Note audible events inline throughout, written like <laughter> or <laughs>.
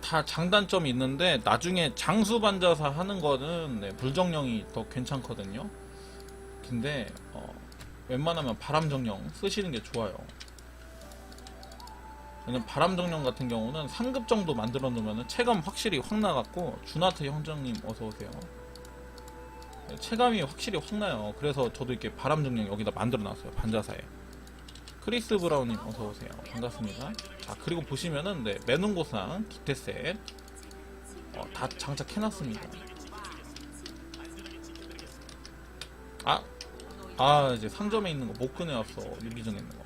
다 장단점이 있는데 나중에 장수 반자사 하는 거는 네, 불정령이 더 괜찮거든요. 근데 어, 웬만하면 바람 정령 쓰시는 게 좋아요. 왜냐면 바람 정령 같은 경우는 3급 정도 만들어 놓으면 체감 확실히 확 나갔고 준하트 형정님 어서 오세요. 네, 체감이 확실히 확 나요. 그래서 저도 이렇게 바람 정령 여기다 만들어 놨어요. 반자사에. 크리스 브라운님 어서 오세요. 반갑습니다. 자 그리고 보시면은 네 매눈고상 기태셋 어, 다 장착해놨습니다. 아, 아 이제 상점에 있는 거 못 꺼내 왔어. 유기전에 있는 거.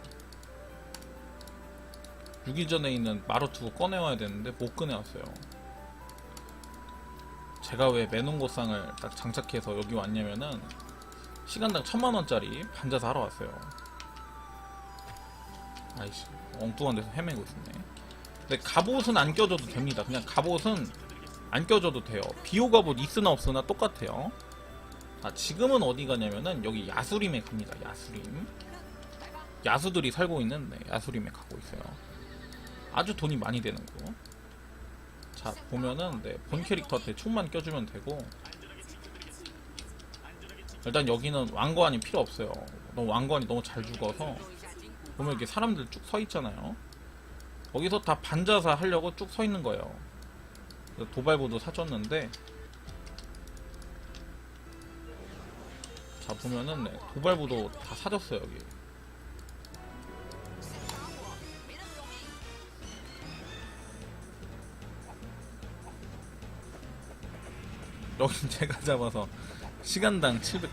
유기전에 있는 마루투 꺼내와야 되는데 못 꺼내 왔어요. 제가 왜 매눈고상을 딱 장착해서 여기 왔냐면은 시간당 천만 원짜리 반자사 하러 왔어요. 아이씨 엉뚱한 데서 헤매고 있었네. 근데 갑옷은 안 껴줘도 됩니다. 그냥 갑옷은 안 껴줘도 돼요. 비호 갑옷 있으나 없으나 똑같아요. 아 지금은 어디 가냐면은 여기 야수림에 갑니다. 야수림. 야수들이 살고 있는 네, 야수림에 가고 있어요. 아주 돈이 많이 되는 거자 보면은 네, 본 캐릭터한테 총만 껴주면 되고. 일단 여기는 왕관이 필요 없어요. 너무 왕관이 너무 잘 죽어서 보면 이렇게 사람들 쭉 서 있잖아요. 거기서 다 반자사 하려고 쭉 서 있는 거예요. 도발부도 사줬는데 자 보면은 네, 도발부도 다 사줬어요 여기. 여기 <laughs> 제가 잡아서 시간당 700,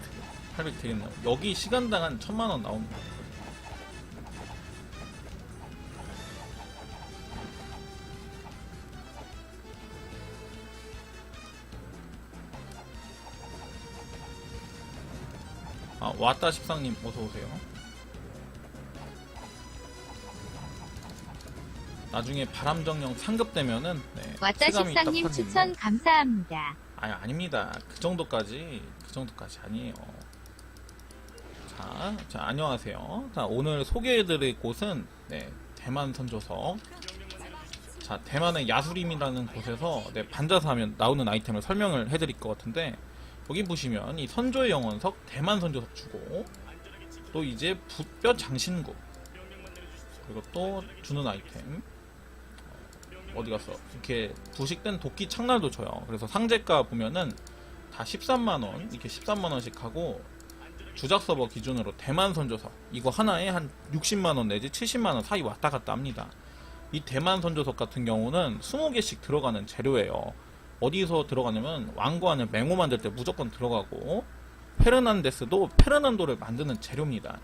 800 되겠네요. 여기 시간당 한 천만 원 나옵니다. 왔다 십상님 어서 오세요. 나중에 바람정령 상급 되면은 네, 왔다 터지는데. 추천 감사합니다. 아니 아닙니다. 그 정도까지 그 정도까지 아니에요. 자, 자 안녕하세요. 자 오늘 소개해드릴 곳은 네, 대만 선조석. 자 대만의 야수림이라는 곳에서 네, 반자사 하면 나오는 아이템을 설명을 해드릴 것 같은데 여기 보시면 이 선조의 영원석 대만 선조석 주고 또 이제 붓뼈 장신구 그리고 또 주는 아이템 어, 어디 갔어? 이렇게 부식된 도끼 창날도 줘요. 그래서 상제가 보면은 다 13만원, 이렇게 13만원씩 하고, 주작 서버 기준으로 대만 선조석, 이거 하나에 한 60만원 내지 70만원 사이 왔다 갔다 합니다. 이 대만 선조석 같은 경우는 20개씩 들어가는 재료예요. 어디서 들어가냐면, 왕관을 맹호 만들 때 무조건 들어가고, 페르난데스도 페르난도를 만드는 재료입니다.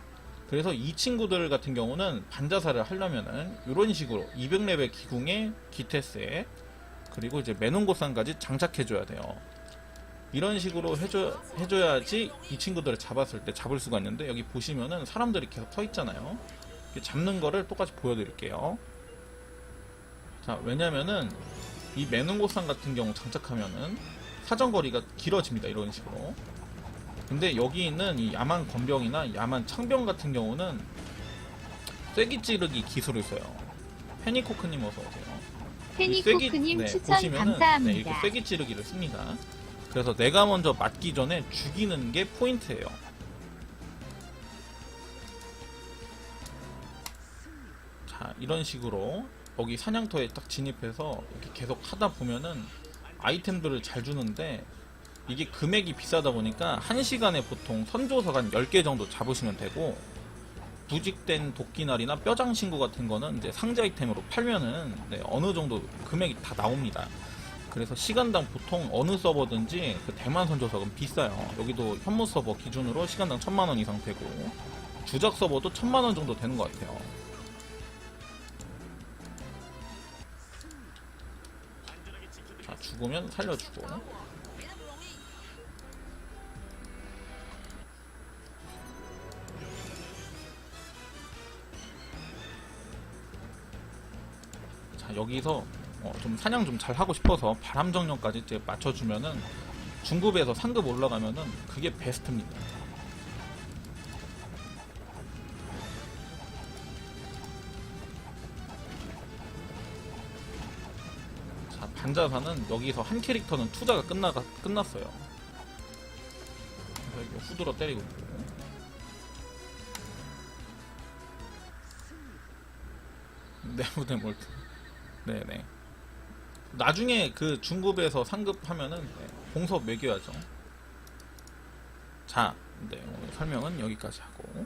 그래서 이 친구들 같은 경우는 반자사를 하려면은 이런 식으로 200레벨 기궁에 기테스에 그리고 이제 메논고산까지 장착해줘야 돼요. 이런 식으로 해줘, 해줘야지 이 친구들을 잡았을 때 잡을 수가 있는데 여기 보시면은 사람들이 계속 서 있잖아요. 잡는 거를 똑같이 보여드릴게요. 자, 왜냐면은 이 메논고산 같은 경우 장착하면은 사정거리가 길어집니다. 이런 식으로. 근데 여기 있는 이 야만 권병이나 야만 창병 같은 경우는 쐐기 찌르기 기술을 써요. 페니코크님 어서 오세요. 이 쐐기- 페니코크님 네, 추천 보시면은 네, 감사합니다. 이렇게 쐐기 찌르기를 씁니다. 그래서 내가 먼저 맞기 전에 죽이는 게 포인트예요. 자 이런 식으로 여기 사냥터에 딱 진입해서 이렇게 계속 하다 보면은 아이템들을 잘 주는데 이게 금액이 비싸다 보니까 1시간에 보통 선조석 한 10개 정도 잡으시면 되고 부직된 도끼날이나 뼈장신구 같은 거는 이제 상자 아이템으로 팔면은 네, 어느 정도 금액이 다 나옵니다. 그래서 시간당 보통 어느 서버든지 그 대만 선조석은 비싸요. 여기도 현무 서버 기준으로 시간당 천만 원 이상 되고 주작 서버도 천만 원 정도 되는 것 같아요. 죽으면 살려주고 자 여기서 어, 좀 사냥 좀 잘 하고 싶어서 바람 정령까지 이제 맞춰주면은 중급에서 상급 올라가면은 그게 베스트입니다. 자 반자사는 여기서 한 캐릭터는 투자가 끝나가 끝났어요. 그래서 이거 후드로 때리고 있고. 네모네 몰트. 네네. 나중에 그 중급에서 상급하면은 네, 공섭 매겨야죠. 자, 네, 오늘 설명은 여기까지 하고.